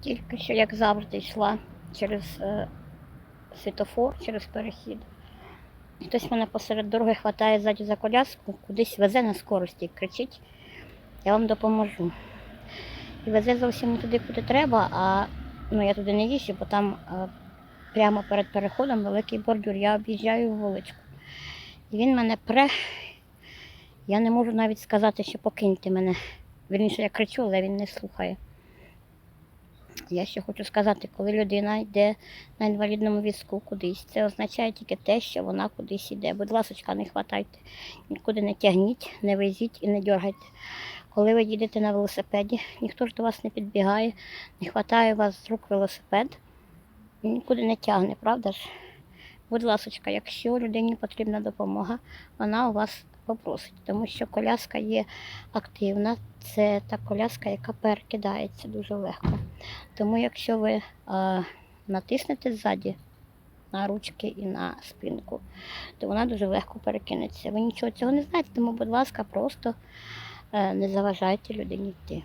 Тільки що, як завжди, йшла через е, світофор, через перехід. Хтось мене посеред дороги хватає ззаді за коляску, кудись везе на скорості, кричить, я вам допоможу. І везе зовсім не туди, куди треба, а ну, я туди не їжджу, бо там е, прямо перед переходом великий бордюр. Я об'їжджаю вуличку. І він мене пре. Я не можу навіть сказати, що покиньте мене. Вірніше, я кричу, але він не слухає. Я ще хочу сказати, коли людина йде на інвалідному візку кудись, це означає тільки те, що вона кудись йде. Будь ласка, не хватайте, нікуди не тягніть, не везіть і не дергайте. Коли ви їдете на велосипеді, ніхто ж до вас не підбігає, не хватає вас з рук велосипед нікуди не тягне, правда ж? Будь ласка, якщо людині потрібна допомога, вона у вас попросить, тому що коляска є активна, це та коляска, яка перекидається дуже легко. Тому якщо ви а, натиснете ззаді на ручки і на спинку, то вона дуже легко перекинеться. Ви нічого цього не знаєте, тому, будь ласка, просто а, не заважайте людині йти.